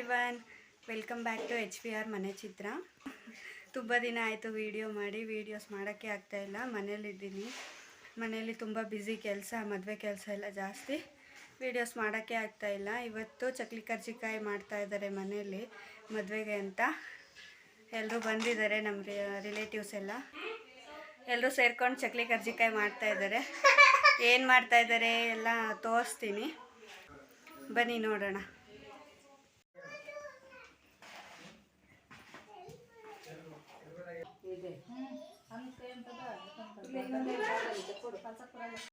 Everyone welcome back to H P R ಮನೆ ಚಿತ್ರ ತುಂಬ ದಿನ ಆಯಿತು ವೀಡಿಯೋ ಮಾಡಿ ವೀಡಿಯೋಸ್ ಮಾಡೋಕ್ಕೆ ಆಗ್ತಾಯಿಲ್ಲ ಮನೇಲಿದ್ದೀನಿ ಮನೇಲಿ ತುಂಬ ಬ್ಯುಸಿ ಕೆಲಸ, ಮದುವೆ ಕೆಲಸ ಎಲ್ಲ ಜಾಸ್ತಿ. ವೀಡಿಯೋಸ್ ಮಾಡೋಕ್ಕೆ ಆಗ್ತಾಯಿಲ್ಲ ಇವತ್ತು ಚಕ್ಲಿ ಕರ್ಜಿಕಾಯಿ ಮಾಡ್ತಾ ಇದ್ದಾರೆ ಮನೆಯಲ್ಲಿ, ಮದುವೆಗೆ ಅಂತ. ಎಲ್ಲರೂ ಬಂದಿದ್ದಾರೆ ನಮ್ಮ ರಿಲೇಟಿವ್ಸ್ ಎಲ್ಲ. ಎಲ್ಲರೂ ಸೇರ್ಕೊಂಡು ಚಕ್ಲಿ ಕರ್ಜಿಕಾಯಿ ಮಾಡ್ತಾ ಇದ್ದಾರೆ. ಏನು ಮಾಡ್ತಾ ಇದ್ದಾರೆ ಎಲ್ಲ ತೋರಿಸ್ತೀನಿ. ಬನ್ನಿ ನೋಡೋಣ. ಇದೆ ಅಂತ ಅಂತ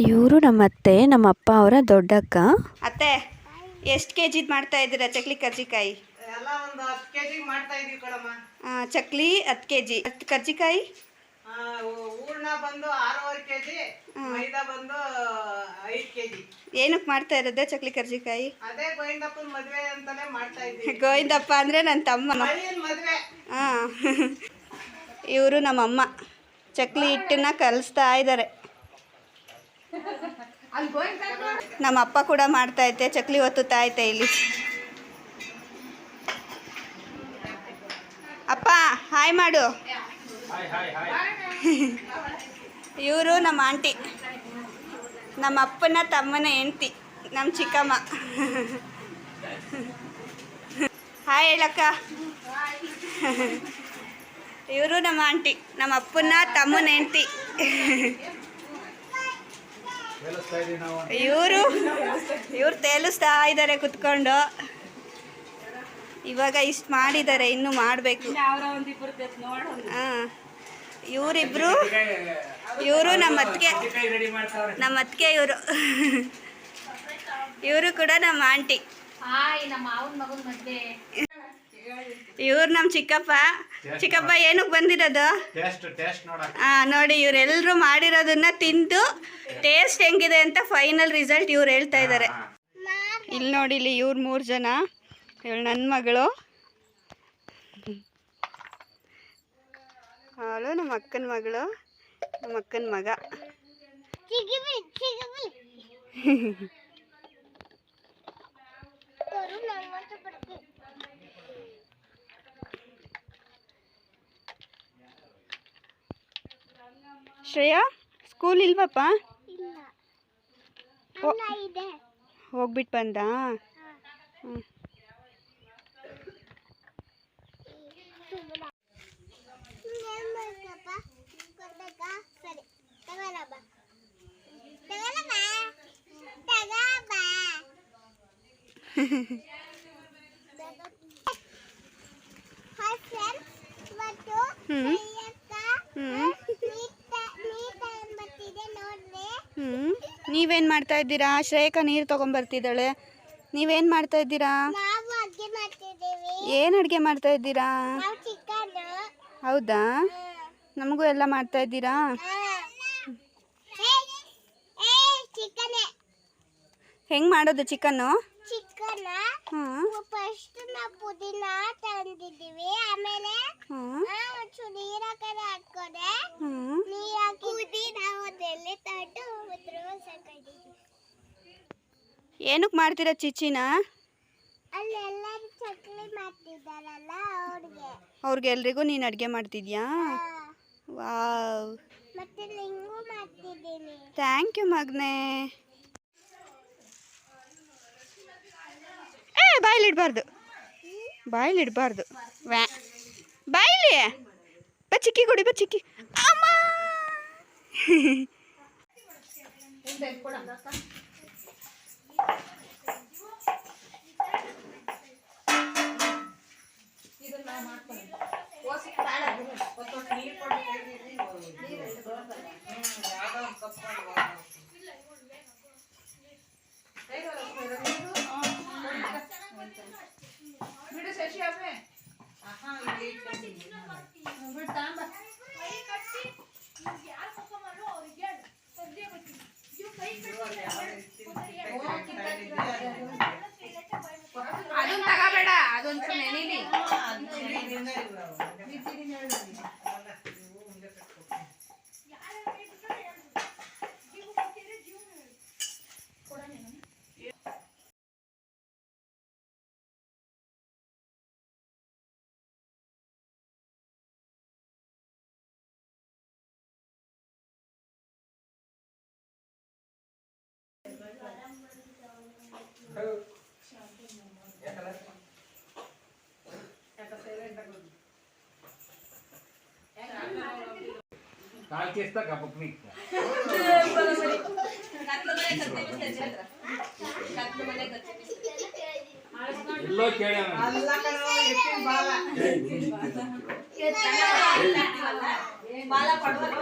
ಇವರು ನಮ್ಮ ಅತ್ತೆ ನಮ್ಮ ಅಪ್ಪ ಅವರ ದೊಡ್ಡಕ್ಕ. ಅತ್ತೆ ಎಷ್ಟು ಕೆ ಜಿದು ಮಾಡ್ತಾ ಇದ್ದೀರಾ ಚಕ್ಲಿ ಕರ್ಜಿಕಾಯಿ? ಎಲ್ಲ ಒಂದು ಹತ್ತು ಕೆ ಮಾಡ್ತಾ ಇದೀವಿ ಕಣಮ್ಮ. ಆ, ಚಕ್ಲಿ ಹತ್ತು ಕೆ ಜಿ ಹತ್ತು ಕರ್ಜಿಕಾಯಿ? ಆ, ಹೂ- ಹೂರ್ಣ ಬಂದು ಆರೂವರೆ ಕೆ ಜಿ ಮೈದಾ ಬಂದು ಐದು ಕೆ ಜಿ ಏನಕ್ಕೆ ಮಾಡ್ತಾ ಇರೋದೇ ಚಕ್ಲಿ ಕರ್ಜಿಕಾಯಿ? ಅದೇ ಗೋವಿಂದಪ್ಪನ ಮದುವೆ ಅಂತಾನೆ ಮಾಡ್ತಾ ಇದ್ದೀವಿ. ಗೋವಿಂದಪ್ಪ ಅಂದರೆ ನನ್ನ ತಮ್ಮ. ಮದುವೆ. ಹಾಂ. ಇವರು ನಮ್ಮಮ್ಮ. ಚಕ್ಲಿ ಹಿಟ್ಟನ್ನ ಕಲಿಸ್ತಾ ಇದ್ದಾರೆ ನಮ್ಮ ಅಪ್ಪ ಕೂಡ ಮಾಡ್ತಾ ಐತೆ ಚಕ್ಲಿ ಒತ್ತುತ್ತಾ ಐತೆ ಇಲ್ಲಿ. ಅಪ್ಪ, ಹಾಯ್ ಮಾಡು. ಇವರು ನಮ್ಮ ಆಂಟಿ. ನಮ್ಮ ಅಪ್ಪನ ತಮ್ಮನ ಹೆಂಡ್ತಿ, ನಮ್ಮ ಚಿಕ್ಕಮ್ಮ. ಹಾಯ್ ಹೇಳಕ್ಕ. ಇವರು ನಮ್ಮ ಆಂಟಿ, ನಮ್ಮ ಅಪ್ಪನ ತಮ್ಮನ ಹೆಂಡ್ತಿ. ಇವರು ಇವ್ರು ತೇಲಿಸ್ತಾ ಇದ್ದಾರೆ ಕುತ್ಕೊಂಡು. ಇವಾಗ ಇಷ್ಟು ಮಾಡಿದ್ದಾರೆ ಇನ್ನು ಮಾಡಬೇಕು. ಹಾಂ ಇವರಿಬ್ರು ಇವರು ನಮ್ಮ ಅತ್ತಿಗೆ ನಮ್ಮ ಅತ್ತಿಗೆ ಇವರು. ಇವರು ಕೂಡ ನಮ್ಮ ಆಂಟಿ ಹಾಯ್ ನಮ್ಮ ಮಾವನ ಮಗನ ಮದ್ವೆ ಇವ್ರು ನಮ್ಮ ಚಿಕ್ಕಪ್ಪ. ಚಿಕ್ಕಪ್ಪ ಏನಕ್ಕೆ ಬಂದಿರೋದು? ಹಾಂ ಟೇಸ್ಟ್ ನೋಡಕ್ ಆ, ನೋಡಿ ಇವರೆಲ್ಲರೂ ಮಾಡಿರೋದನ್ನ ತಿಂದು ಟೇಸ್ಟ್ ಹೆಂಗಿದೆ ಅಂತ ಫೈನಲ್ ರಿಸಲ್ಟ್ ಇವ್ರು ಹೇಳ್ತಾ ಇದ್ದಾರೆ ಇಲ್ಲಿ ನೋಡಿ ಇಲ್ಲಿ ಇವ್ರು ಮೂರು ಜನ ಇವಳು ನನ್ನ ಮಗಳು. ಅವಳು ನಮ್ಮ ಅಕ್ಕನ ಮಗಳು ನಮ್ಮ ಅಕ್ಕನ ಮಗ. ಶ್ರೇಯಾ? ಸ್ಕೂಲ್ ಇಲ್ವಪ್ಪ? ಹೋಗ್ಬಿಟ್ಟು ಬಂದ? ಹ್ಞೂ ಹ್ಞೂ ಹ್ಞೂ ನೀವೇನು ಮಾಡ್ತಾ ಇದ್ದೀರಾ? ಶ್ರೇಯಕ ನೀರು ತೊಗೊಂಬರ್ತಿದ್ದಾಳೆ ನೀವೇನು ಮಾಡ್ತಾ ಇದ್ದೀರಾ? ಏನು ಅಡುಗೆ ಮಾಡ್ತಾ ಇದ್ದೀರಾ? ಹೌದಾ? ನಮಗೂ ಎಲ್ಲ ಮಾಡ್ತಾ ಇದ್ದೀರಾ? ಹೆಂಗ್ ಮಾಡೋದು ಚಿಕನ್ನು? ಚಿಕನ್ ಫಸ್ಟ್ ನಾವು ಪುದೀನ ತಂದಿದ್ದೀವಿ. ಆಮೇಲೆ ಹಾಕದೆ ಪುದೀನ ಏನಕ್ಕೆ ಮಾಡ್ತೀರಾ ಚಿಚಿನ? ಅಲ್ಲಿ ಎಲ್ಲರೂ ಚಕ್ಲಿ ಮಾಡ್ತಿದ್ದಾರಲ್ಲ ಅವ್ರಿಗೆ. ಎಲ್ರಿಗೂ ನೀನು ಅಡುಗೆ ಮಾಡ್ತಿದ್ಯಾ? ವಾವ್. ಥ್ಯಾಂಕ್ ಯು ಮಗ್ನೆ. ಏ ಬಾಯ್ಲಿಡ್ಬಾರ್ದು ಬಾಯ್ಲಿಡ್ಬಾರ್ದು ವ್ಯಾ. ಬಾಯ್ಲಿ. ಬ ಚಿಕ್ಕಿ ಕೊಡಿ ಬ ಚಿಕ್ಕಿ. ಅಮ್ಮ. ನೀರ್ ಕೊಡು ಕೈಗೆ. ಹ್ಮ್, ಯಾವ್ದೋ ಒಂದ್ ಕಪ್ ಕಾಲ್ ಕೇಸ್ತಾ ಕಪ್ಪಕ್ ನಿಕ್ಕ ಎಲ್ಲೋ ಕೇಳ ಅಲ್ಲ ಕಣೋ, ಎತ್ತಿನ ಬಾಲ.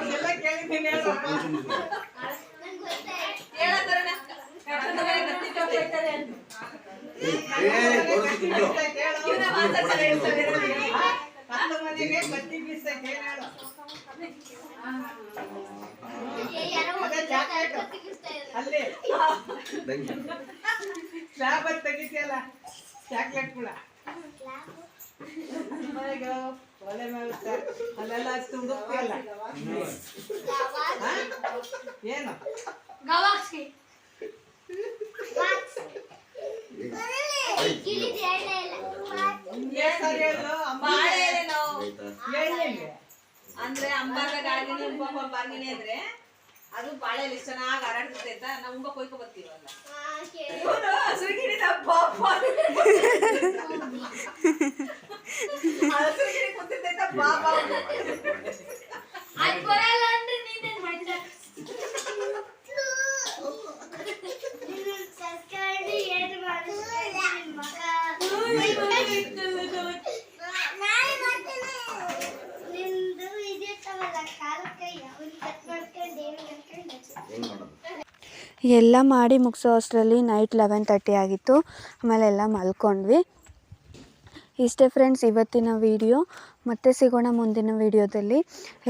ಎಲ್ಲ ಕೇಳಿದ್ದೀನಿ ಹೇಳು. ಹತ್ತು ಮನೆಗೆ ಬತ್ತಿ ಬೀಸಕ್ಕೆ ಏನ್ ಹೇಳು? ಅದೇ ಚಾಕ್ಲೇಟು. ಅಲ್ಲಿ ಶಾಬತ್ ತೆಗಿತೀಯಲ್ಲ? ಚಾಕ್ಲೇಟ್ ಕೂಡ. ಒಲೆ ಮೇಲೆ ಅಲ್ಲೆಲ್ಲ ಹಾ? ಏನು? ಸರಿ ಹೇಳು. ಅಮ್ಮ. ಹೇಳಿಲ್ಲ. ಅಂದ್ರೆ ಅಂಬಾಗ ಗಾಳಿನಿ ಉಂಬ ಬಾಗಿನೇ ಇದ್ರೆ ಅದು ಬಾಳೆ ಎಷ್ಟು ಚೆನ್ನಾಗಿ ಹರಡ್ತೈತೆ ಅಂತ ನಾವು ಉಂಬ ಕೊಯ್ಕೊ ಬರ್ತೀವಲ್ಲ ಪಾಪ ಹಸುಗಿರಿ ಬಾ ಎಲ್ಲ ಮಾಡಿ ಮುಗಿಸೋ ಅಷ್ಟರಲ್ಲಿ ನೈಟ್ ಲೆವೆನ್ ತರ್ಟಿ ಆಗಿತ್ತು. ಆಮೇಲೆ ಎಲ್ಲ ಮಲ್ಕೊಂಡ್ವಿ. ಇಷ್ಟೇ ಫ್ರೆಂಡ್ಸ್ ಇವತ್ತಿನ ವಿಡಿಯೋ ಮತ್ತೆ ಸಿಗೋಣ ಮುಂದಿನ ವೀಡಿಯೋದಲ್ಲಿ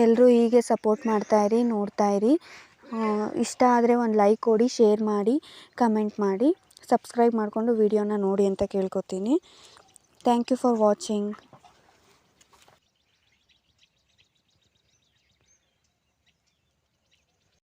ಎಲ್ಲರೂ ಹೀಗೆ ಸಪೋರ್ಟ್ ಮಾಡ್ತಾಯಿರಿ ನೋಡ್ತಾಯಿರಿ ಇಷ್ಟ ಆದರೆ ಒಂದು ಲೈಕ್ ಕೊಡಿ ಶೇರ್ ಮಾಡಿ ಕಮೆಂಟ್ ಮಾಡಿ. ಸಬ್ಸ್ಕ್ರೈಬ್ ಮಾಡಿಕೊಂಡು ವಿಡಿಯೋನ ನೋಡಿ ಅಂತ ಕೇಳ್ಕೊತೀನಿ. Thank you for watching